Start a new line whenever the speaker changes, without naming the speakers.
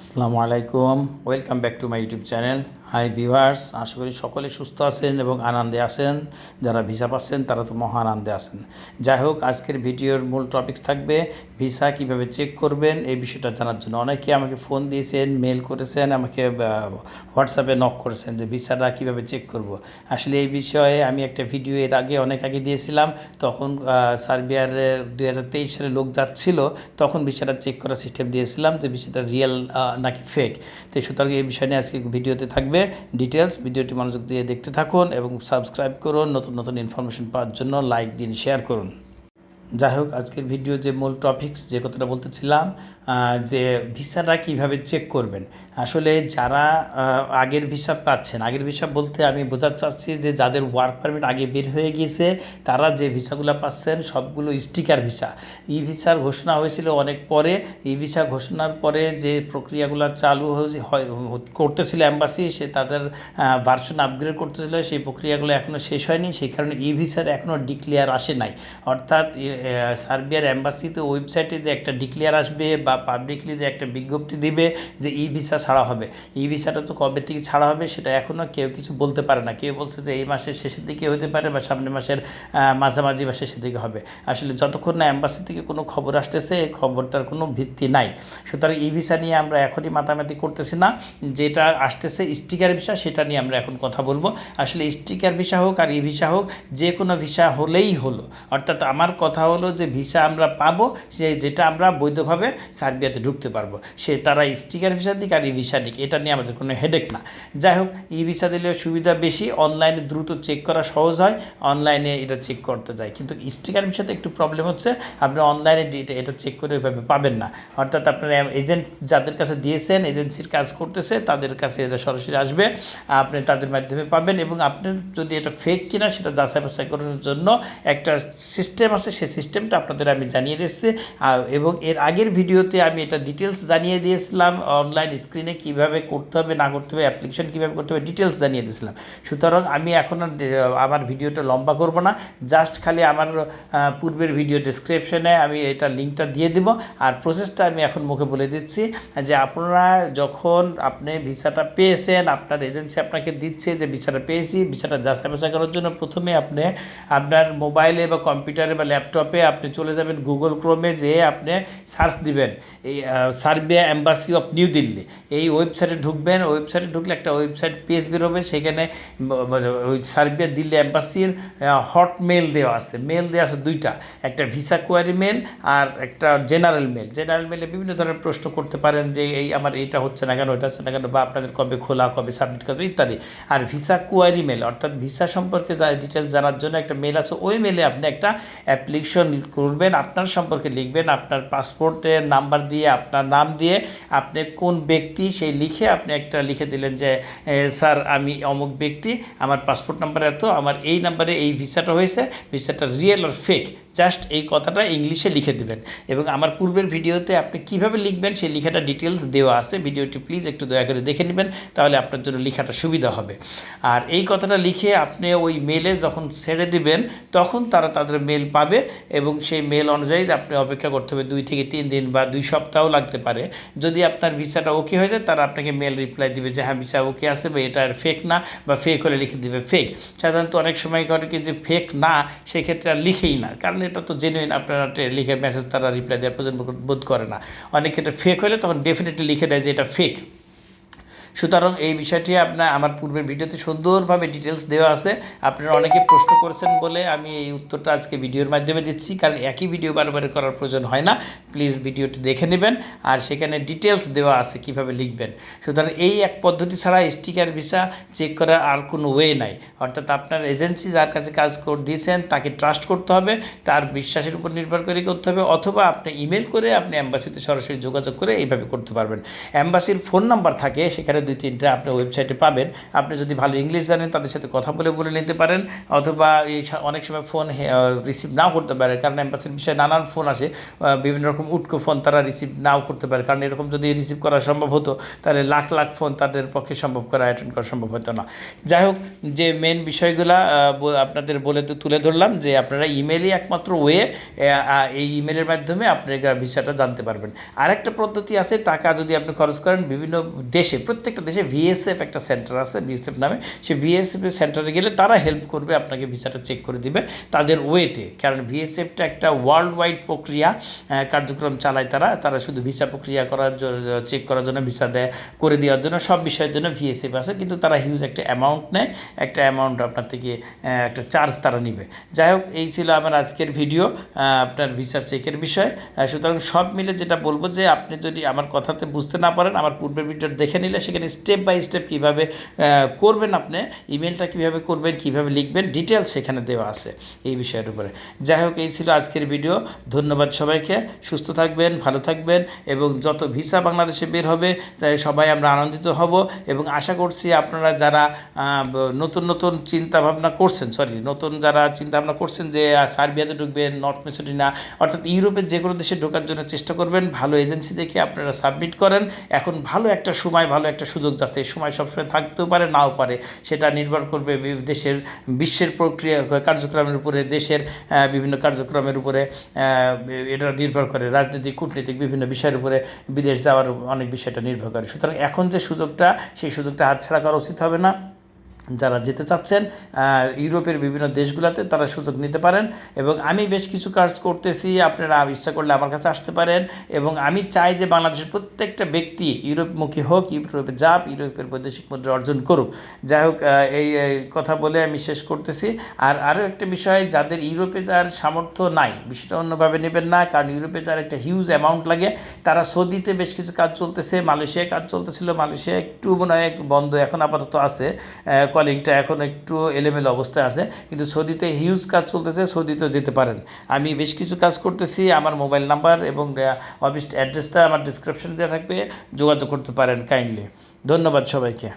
আসসালামু আলাইকুম। Welcome back to my YouTube channel hi viewers আশা করি সকলে সুস্থ আছেন এবং আনন্দে আছেন। যারা ভিসা পাচ্ছেন, তারা তো মহা আনন্দে আছেন। যাই হোক, আজকের ভিডিওর মূল টপিকস থাকবে ভিসা কীভাবে চেক করবেন, এই বিষয়টা জানার জন্য। অনেকে আমাকে ফোন দিয়েছেন মেল করেছেন, আমাকে হোয়াটসঅ্যাপে নক করেছেন যে ভিসাটা কীভাবে চেক করব। আসলে এই বিষয়ে আমি একটা ভিডিও এর আগে, অনেক আগে দিয়েছিলাম। তখন সার্বিয়ার দুই হাজার তেইশ সালে লোক যাচ্ছিল, তখন ভিসাটা চেক করার সিস্টেম দিয়েছিলাম যে ভিসাটা রিয়েল নাকি ফেক তো সুতরাং এই বিষয় নিয়ে আজকে ভিডিওতে থাকবে। ডিটেলস ভিডিওটি মনোযোগ দিয়ে দেখতে থাকুন এবং সাবস্ক্রাইব করুন, নতুন নতুন ইনফরমেশন পাওয়ার জন্য লাইক দিন শেয়ার করুন। যাই হোক, আজকের ভিডিও যে মূল টপিকস যে কথাটা বলতেছিলাম যে ভিসাটা কীভাবে চেক করবেন। আসলে যারা আগের ভিসা পাচ্ছেন, আগের ভিসা বলতে আমি বোঝাতে চাচ্ছি যে যাদের ওয়ার্ক পারমিট আগে বের হয়ে গিয়েছে, তারা যে ভিসাগুলো পাচ্ছেন, সবগুলো স্টিকার ভিসা। ই ভিসার ঘোষণা হয়েছিল অনেক পরে। ই ভিসা ঘোষণার পরে যে প্রক্রিয়াগুলো চালু হয়, করতেছিল অ্যাম্বাসি সে তাদের ভার্সন আপগ্রেড করতেছিল, সেই প্রক্রিয়াগুলো এখনও শেষ হয়নি, সেই কারণে ই ভিসার এখনও ডিক্লেয়ার আসে নাই। অর্থাৎ সার্বিয়ার অ্যাম্বাসিতে ওয়েবসাইটে যে একটা ডিক্লেয়ার আসবে বা পাবলিকলি যে একটা বিজ্ঞপ্তি দিবে যে ই ভিসা ছাড়া হবে। ই ভিসাটা তো কবে থেকে ছাড়া হবে সেটা এখনও কেউ কিছু বলতে পারে না। কেউ বলছে যে এই মাসের শেষের দিকে হতে পারে বা সামনের মাসের মাঝামাঝি বা শেষের দিকে হবে। আসলে যতক্ষণ না অ্যাম্বাসি থেকে কোনো খবর আসতেছে খবরটার কোনো ভিত্তি নাই। সুতরাং ই ভিসা নিয়ে আমরা এখনই মাতামাতি করতেছি না। যেটা আসতেছে স্টিকার ভিসা, সেটা নিয়ে আমরা এখন কথা বলব। আসলে স্টিকার ভিসা হোক আর ই ভিসা হোক, যে কোনো ভিসা হলেই হলো। অর্থাৎ আমার কথা হলো যে ভিসা আমরা পাবো, সে যেটা আমরা বৈধভাবে সার্বিয়াতে ঢুকতে পারব। সে তারা স্টিকার ভিসা দিক আর ই ভিসা দিক, এটা নিয়ে আমাদের কোনো হেডেক না। যাই হোক, ই ভিসা দিলে সুবিধা বেশি অনলাইনে দ্রুত চেক করা সহজ হয় অনলাইনে এটা চেক করতে যায়। কিন্তু স্টিকার ভিসাতে একটু প্রবলেম হচ্ছে, আপনি অনলাইনে এটা চেক করে ওইভাবে পাবেন না। অর্থাৎ আপনার এজেন্ট যাদের কাছে দিয়েছেন এজেন্সির কাজ করতেছে, তাদের কাছে এটা সরাসরি আসবে, আপনি তাদের মাধ্যমে পাবেন এবং আপনার যদি এটা ফেক কিনা, সেটা যাচাই বাছাই করার জন্য একটা সিস্টেম আছে, সেই সিস্টেমটা আপনাদের আমি জানিয়ে দিচ্ছি। এবং এর আগের ভিডিওতে আমি এটা ডিটেলস জানিয়ে দিয়েছিলাম অনলাইন স্ক্রিনে কীভাবে করতে হবে, না করতে হবে অ্যাপ্লিকেশন কীভাবে করতে হবে ডিটেলস জানিয়ে দিয়েছিলাম। সুতরাং আমি এখন আমার ভিডিওটা লম্বা করব না। জাস্ট খালি আমার পূর্বের ভিডিও ডিসক্রিপশনে আমি এটা লিঙ্কটা দিয়ে দিব। আর প্রসেসটা আমি এখন মুখে বলে দিচ্ছি যে আপনারা যখন আপনি ভিসাটা পেয়েছেন, আপনার এজেন্সি আপনাকে দিচ্ছে যে ভিসাটা পেয়েছি, ভিসাটা যাচাই বাছাই করার জন্য প্রথমে আপনি আপনার মোবাইলে বা কম্পিউটারে বা ল্যাপটপে আপনি চলে যাবেন গুগল ক্রোমে যেয়ে আপনি সার্চ দিবেন। এই Serbia embassy of New Delhi এই ওয়েবসাইটে ঢুকবেন ওয়েবসাইটে ঢুকলে একটা ওয়েবসাইট পেজ বেরোবে, সেখানে ওই সার্বিয়া দিল্লি অ্যাম্বাসির হট মেল দেওয়া আছে। মেল দেওয়া আছে দুইটা। একটা ভিসা কোয়ারি মেল আর একটা জেনারেল মেল জেনারেল মেলে বিভিন্ন ধরনের প্রশ্ন করতে পারেন যে, এই আমার এটা হচ্ছে না কেন ওটা হচ্ছে না কেন? বা আপনাদের কবে খোলা, কবে সাবমিট করবে ইত্যাদি। আর ভিসা কোয়ারি মেল অর্থাৎ ভিসা সম্পর্কে যা ডিটেলস জানার জন্য একটা মেল আছে, ওই মেলে আপনি একটা অ্যাপ্লিকেশন করবেন, আপনার সম্পর্কে লিখবেন, আপনার পাসপোর্টের নাম্বার দিয়ে, আপনার নাম দিয়ে, আপনি কোন ব্যক্তি সেই লিখে আপনি একটা লিখে দিলেন যে স্যার, আমি অমুক ব্যক্তি, আমার পাসপোর্ট নাম্বার এত, আমার এই নাম্বারে এই ভিসাটা হয়েছে, ভিসাটা রিয়েল আর ফেক জাস্ট এই কথাটা ইংলিশে লিখে দেবেন। এবং আমার পূর্বের ভিডিওতে আপনি কীভাবে লিখবেন সেই লেখাটা ডিটেলস দেওয়া আছে। ভিডিওটি প্লিজ একটু দয়া করে দেখে নেবেন, তাহলে আপনার জন্য লেখাটা সুবিধা হবে। আর এই কথাটা লিখে আপনি ওই মেলে যখন ছেড়ে দিবেন, তখন তারা তাদের মেল পাবে এবং সেই মেল অনুযায়ী আপনি অপেক্ষা করতে হবে দুই থেকে তিন দিন বা দুই সপ্তাহ লাগতে পারে। যদি আপনার ভিসাটা ওকে হয়ে যায়, তারা আপনাকে মেল রিপ্লাই দিবে যে হ্যাঁ ভিসা ওকে আছে বা এটা ফেক না বা ফেক হলে লিখে দিবে ফেক সাধারণত অনেক সময় করে কি যে ফেক না সেক্ষেত্রে আর লিখেই না। কারণ এটা তো জেনুইন আপনারা লিখে মেসেজ তারা রিপ্লাই দেওয়ার পর্যন্ত বোধ করে না। অনেক ক্ষেত্রে ফেক হলে তখন ডেফিনেটলি লিখে দেয় যে, এটা ফেক সুতরাং এই বিষয়টি আপনার আমার পূর্বের ভিডিওতে সুন্দরভাবে ডিটেলস দেওয়া আছে। আপনারা অনেকে প্রশ্ন করেছেন বলে আমি এই উত্তরটা আজকে ভিডিওর মাধ্যমে দিচ্ছি, কারণ একই ভিডিও বারবার করার প্রয়োজন হয় না। প্লিজ ভিডিওটি দেখে নেবেন, আর সেখানে ডিটেলস দেওয়া আছে কীভাবে লিখবেন। সুতরাং এই এক পদ্ধতি ছাড়া স্টিকার ভিসা চেক করার আর কোনো ওয়ে নাই। অর্থাৎ আপনার এজেন্সি যার কাছে কাজ করে, দিয়েছেন, তাকে ট্রাস্ট করতে হবে, তার বিশ্বাসের উপর নির্ভর করে করতে হবে, অথবা আপনি ইমেল করে আপনি অ্যাম্বাসিতে সরাসরি যোগাযোগ করে এইভাবে করতে পারবেন। অ্যাম্বাসির ফোন নাম্বার থাকে, সেখানে ধরনের দুই, তিনটা আপনার ওয়েবসাইটে পাবেন। আপনি যদি ভালো ইংলিশ জানেন, তাদের সাথে কথা বলে বলে নিতে পারেন। অথবা এই অনেক সময় ফোন রিসিভ নাও করতে পারে, কারণ অ্যাম্বাসির বিষয়ে নানান ফোন আসে। বিভিন্ন রকম উটকো ফোন তারা রিসিভ নাও করতে পারে। কারণ এরকম যদি রিসিভ করা সম্ভব হতো, তাহলে লাখ লাখ ফোন তাদের পক্ষে সম্ভব করা অ্যাটেন্ড করা সম্ভব হতো না। যাই হোক, যে মেন বিষয়গুলো আপনাদের বলে তো তুলে ধরলাম যে আপনারা ইমেলই একমাত্র ওয়ে এই ইমেলের মাধ্যমে আপনারা ভিসাটা জানতে পারবেন। আরেকটা পদ্ধতি আছে, টাকা যদি আপনি খরচ করেন বিভিন্ন দেশে প্রত্যেকটা দেশে ভিএসএফ একটা সেন্টার আছে বিএসএফ নামে। সে বিএসএফ সেন্টারে গেলে তারা হেল্প করবে, আপনাকে ভিসাটা চেক করে দিবে তাদের ওয়েতে কারণ ভিএসএফটা একটা ওয়ার্ল্ড ওয়াইড প্রক্রিয়া কার্যক্রম চালায় তারা। তারা শুধু ভিসা প্রক্রিয়া করার জন্য চেক করার জন্য ভিসা দেয়, করে দেওয়ার জন্য সব বিষয়ের জন্য ভিএসএফ আছে। কিন্তু তারা হিউজ একটা অ্যামাউন্ট নেয়, একটা অ্যামাউন্ট আপনার থেকে একটা চার্জ তারা নিবে। যাই হোক, এই ছিল আমার আজকের ভিডিও আপনার ভিসা চেকের বিষয়। সুতরাং সব মিলে যেটা বলব যে, আপনি যদি আমার কথাতে বুঝতে না পারেন, আমার পূর্বের ভিডিও দেখে নিলে সেখানে স্টেপ বাই স্টেপ কীভাবে করবেন আপনি ইমেলটা কীভাবে করবেন, কীভাবে লিখবেন ডিটেলস সেখানে দেওয়া আছে এই বিষয়ের উপরে। যাই হোক, এই ছিল আজকের ভিডিও ধন্যবাদ সবাইকে। সুস্থ থাকবেন, ভালো থাকবেন এবং যত ভিসা বাংলাদেশে বের হবে, তাই সবাই আমরা আনন্দিত হব এবং আশা করছি আপনারা যারা নতুন নতুন চিন্তা ভাবনা করছেন সরি নতুন যারা চিন্তা ভাবনা করছেন যে সার্বিয়াতে ঢুকবেন নর্থ মেসিডোনিয়া অর্থাৎ ইউরোপের যে কোনো দেশে ঢোকার জন্য চেষ্টা করবেন, ভালো এজেন্সি দেখে আপনারা সাবমিট করেন। এখন ভালো একটা সময়, ভালো একটা সুযোগ যাচ্ছে। সময় সবসময় থাকতেও পারে, নাও পারে। সেটা নির্ভর করবে দেশের বিশ্বের প্রক্রিয়া, কার্যক্রমের উপরে, দেশের বিভিন্ন কার্যক্রমের উপরে এটা নির্ভর করে। রাজনৈতিক, কূটনীতিক বিভিন্ন বিষয়ের উপরে বিদেশ যাওয়ার অনেক বিষয়টা নির্ভর করে। সুতরাং এখন যে সুযোগটা, সেই সুযোগটা হাতছাড়া করা উচিত হবে না। যারা যেতে চাচ্ছেন ইউরোপের বিভিন্ন দেশগুলোতে তারা সুযোগ নিতে পারেন এবং আমি বেশ কিছু কাজ করতেছি, আপনারা ইচ্ছা করলে আমার কাছে আসতে পারেন এবং আমি চাই যে বাংলাদেশের প্রত্যেকটা ব্যক্তি ইউরোপমুখী হোক, ইউরোপে যাক, ইউরোপের বৈদেশিক মুদ্রা অর্জন করুক। যাই হোক এই কথা বলে আমি শেষ করতেছি। আর আরও একটা বিষয়, যাদের ইউরোপে যাওয়ার সামর্থ্য নাই, বিষয়টা অন্যভাবে নেবেন না, কারণ ইউরোপে যাওয়ার একটা হিউজ অ্যামাউন্ট লাগে। তারা সৌদিতে বেশ কিছু কাজ চলতেছে, মালয়েশিয়ায় কাজ চলতেছিল, মালয়েশিয়া একটু মনে হয় বন্ধ এখন আপাতত আছে। কলিংটা এখন একটু এলেমেল অবস্থায় আছে, কিন্তু সৌদিতে হিউজ কাজ চলতেছে, সৌদিতেও যেতে পারেন। আমি বেশ কিছু কাজ করতেছি, আমার মোবাইল নাম্বার এবং অফিস অ্যাড্রেসটা আমার ডিসক্রিপশন দেওয়া থাকবে, যোগাযোগ করতে পারেন কাইন্ডলি ধন্যবাদ সবাইকে।